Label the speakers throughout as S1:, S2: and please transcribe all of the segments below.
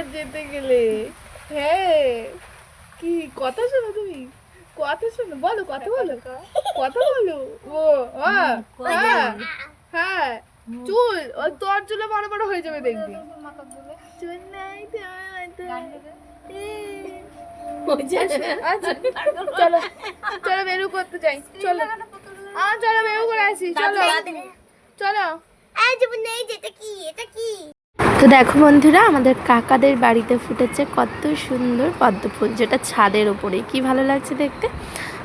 S1: আবার যেতে গেলে? হ্যাঁ। কি কথা শোনো তুমি। কথা শোনো বলো কথা বলো। কথা বলো। ও হ্যাঁ হ্যাঁ হ্যাঁ। চুল ও তোর চুলে বড় বড় হয়ে যাবে দেখবি। চুল। নাই আচ্ছা চলো চলো বেরু করতে যাই চলো। আ চলো বেরু করে আসি চলো। চলো।
S2: তো দেখো বন্ধুরা, আমাদের কাকাদের বাড়িতে ফুটেছে কত সুন্দর পদ্ম ফুল, যেটা ছাদের ওপরে। কি ভালো লাগছে দেখতে?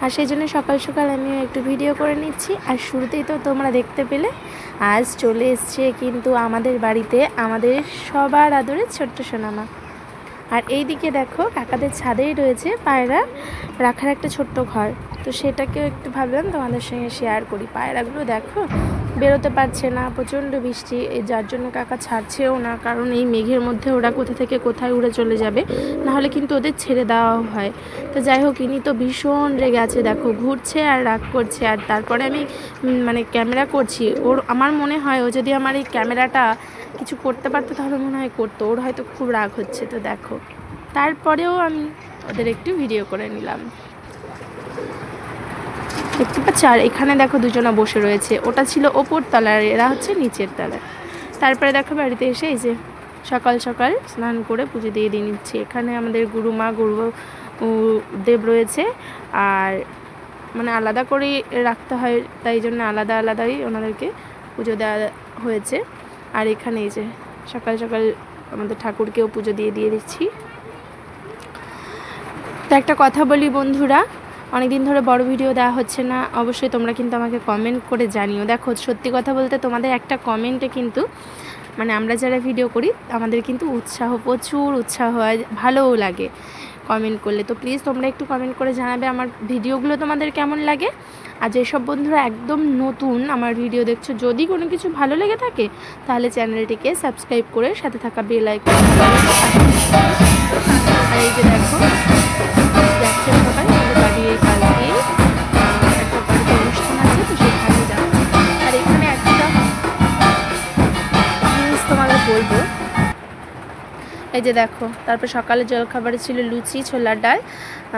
S2: আর সেই জন্য সকাল সকাল আমিও একটু ভিডিও করে নিচ্ছি। আর শুরুতেই তো তোমরা দেখতে পেলে, আজ চলে এসছে কিন্তু আমাদের বাড়িতে আমাদের সবার আদরে ছোট্ট সোনামা। আর এই দিকে দেখো, কাকাদের ছাদেই রয়েছে পায়রা, রাখার একটা ছোট্ট ঘর। তো সেটাকেও একটু ভাবলাম তোমাদের সঙ্গে শেয়ার করি। পায়রাগুলো দেখো বেরোতে পারছে না, প্রচণ্ড বৃষ্টি যার জন্য কাকা ছাড়ছেও না, কারণ এই মেঘের মধ্যে ওরা কোথা থেকে কোথায় উড়ে চলে যাবে, নাহলে কিন্তু ওদের ছেড়ে দেওয়া হয়। তো যাই হোক, ইনি তো ভীষণ রেগে আছে, দেখো, ঘুরছে আর রাগ করছে, আর তারপরে আমি মানে ক্যামেরা করছি। ওর, আমার মনে হয় ও যদি আমার এই ক্যামেরাটা কিছু করতে পারতো, তাহলে মনে হয় করতো, ওর হয়তো খুব রাগ হচ্ছে, তো দেখো। তারপরেও আমি ওদের একটু ভিডিও করে নিলাম। দেখতে পাচ্ছ? আর এখানে দেখো দুজনা বসে রয়েছে। ওটা ছিল ওপর তলার এরা হচ্ছে নিচের তলার তারপরে দেখো বাড়িতে এসে এই যে সকাল সকাল স্নান করে পুজো দিয়ে দিয়ে নিচ্ছি। এখানে আমাদের গুরু উ, দেব রয়েছে। আর মানে আলাদা করে রাখতে হয় তাই জন্য আলাদা আলাদাই ওনাদেরকে পুজো দেওয়া হয়েছে। আর এখানে এই যে সকাল সকাল আমাদের ঠাকুরকেও পুজো দিয়ে দিয়ে দিচ্ছি। তো একটা কথা বলি বন্ধুরা অনেক দিন ধরে বড় ভিডিও দেওয়া হচ্ছে না, অবশ্যই তোমরা কিন্তু আমাকে কমেন্ট করে জানিও। দেখো, সত্যি কথা বলতে তোমাদের একটা কমেন্টে কিন্তু মানে আমরা যারা ভিডিও করি, আমাদের কিন্তু উৎসাহ, প্রচুর উৎসাহ হয়, ভালোও লাগে কমেন্ট করলে। তো প্লিজ তোমরা একটু কমেন্ট করে জানাবে আমার ভিডিওগুলো তোমাদের কেমন লাগে। আর যেসব বন্ধুরা একদম নতুন আমার ভিডিও দেখছ, যদি কোনো কিছু ভালো লেগে থাকে, তাহলে চ্যানেলটিকে সাবস্ক্রাইব করে সাথে থাকা বেল আইকন এই যে দেখো তারপর সকালে জলখাবারে ছিল লুচি ছোলার ডাল।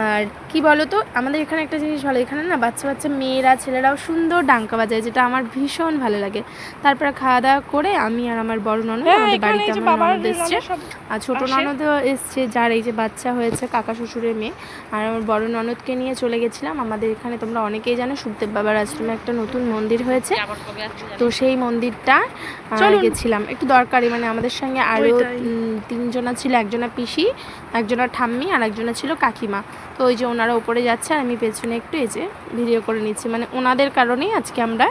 S2: আর কি বলো তো আমাদের এখানে একটা জিনিস ভালো এখানে না বাচ্চা বাচ্চা মেয়েরা ছেলেরাও সুন্দর ডাঙ্কা বাজায় যেটা আমার ভীষণ ভালো লাগে। তারপরে খাওয়া দাওয়া করে আমি আর আমার বড় ননদ আমাদের বাড়িতে আমার ননদ এসছে। আর ছোট ননদও এসছে যার এই যে বাচ্চা হয়েছে কাকা শ্বশুরের মেয়ে। আর আমার বড় ননদকে নিয়ে চলে গেছিলাম। আমাদের এখানে তোমরা অনেকেই জানো সুখদেব বাবার আশ্রমে একটা নতুন মন্দির হয়েছে। তো সেই মন্দিরটা গেছিলাম। একটু দরকারি মানে আমাদের সঙ্গে আরও উম, তিনজনা ছিল একজনা পিসি একজনা ঠাম্মি আর একজনা ছিল কাকিমা। তো ওই যে ওনারা উপরে যাচ্ছে আর আমি পেছনে একটু এই যে ভিডিও করে নিচ্ছি। মানে ওনাদের কারণেই আজকে আমরা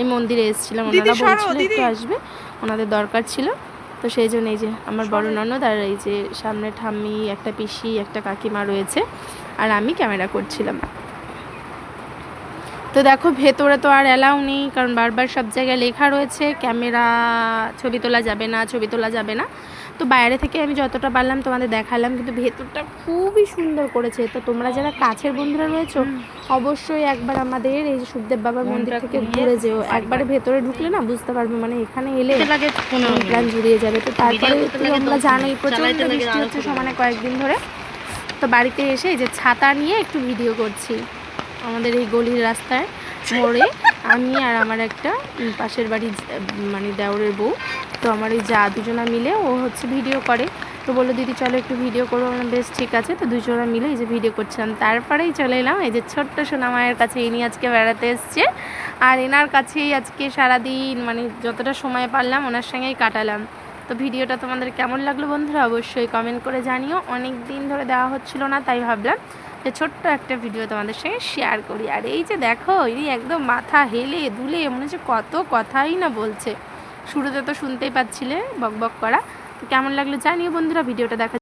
S2: এই মন্দিরে এসেছিলাম। ওনারা বলছিল একটু আসবে ওনাদের দরকার ছিল। তো সেই জন্য এই যে আমার বড় ননদ আর এই যে সামনে ঠাম্মি একটা পিসি একটা কাকিমা রয়েছে আর আমি ক্যামেরা করছিলাম। তো দেখো ভেতরে তো আর অ্যালাউ নেই কারণ বারবার সব জায়গায় লেখা রয়েছে ক্যামেরা ছবি তোলা যাবে না ছবি তোলা যাবে না। তো বাইরে থেকে আমি যতটা পারলাম তোমাদের দেখালাম কিন্তু ভেতরটা খুবই সুন্দর করেছে। তো তোমরা যারা কাছের বন্ধুরা রয়েছো অবশ্যই একবার আমাদের এই সুখদেব বাবার মন্দির থেকে ঘুরে যেও। একবারে ভেতরে ঢুকলে না বুঝতে পারবে মানে এখানে এলে প্রাণ জুড়িয়ে যাবে। তো তারপরে তোমরা জানোই প্রচণ্ড বৃষ্টি হচ্ছে সমানে কয়েকদিন ধরে। তো বাড়িতে এসে এই যে ছাতা নিয়ে একটু ভিডিও করছি। আমাদের এই গলির রাস্তায় মোড়ে। আমি আর আমার একটা পাশের বাড়ির মানে দেওরের বউ। তো আমার এই যা দুজনা মিলে ও হচ্ছে ভিডিও করে। তো বলল, দিদি, চলো একটু ভিডিও আমি বেশ, ঠিক আছে। তো দুজনা মিলে এই যে ভিডিও করছিলাম তারপরেই চলে এলাম এই যে ছোট্ট সোনা মায়ের কাছে। ইনি আজকে বেড়াতে এসছে। আর এনার কাছেই আজকে সারাদিন মানে যতটা সময় পারলাম, ওনার সঙ্গেই কাটালাম। তো ভিডিওটা তোমাদের কেমন লাগল বন্ধুরা? অবশ্যই কমেন্ট করে জানিও। অনেক দিন ধরে দেওয়া হচ্ছিল না, তাই ভাবলাম যে ছোট্ট একটা ভিডিও তোমাদের সঙ্গে শেয়ার করি। আর এই যে দেখো এই একদম মাথা হেলে, দুলে, মনে হচ্ছে কত কথাই না বলছে। শুরুতে তো শুনতেই পাচ্ছিলে, বক বক করা। তো কেমন লাগল জানিও বন্ধুরা, ভিডিওটা দেখা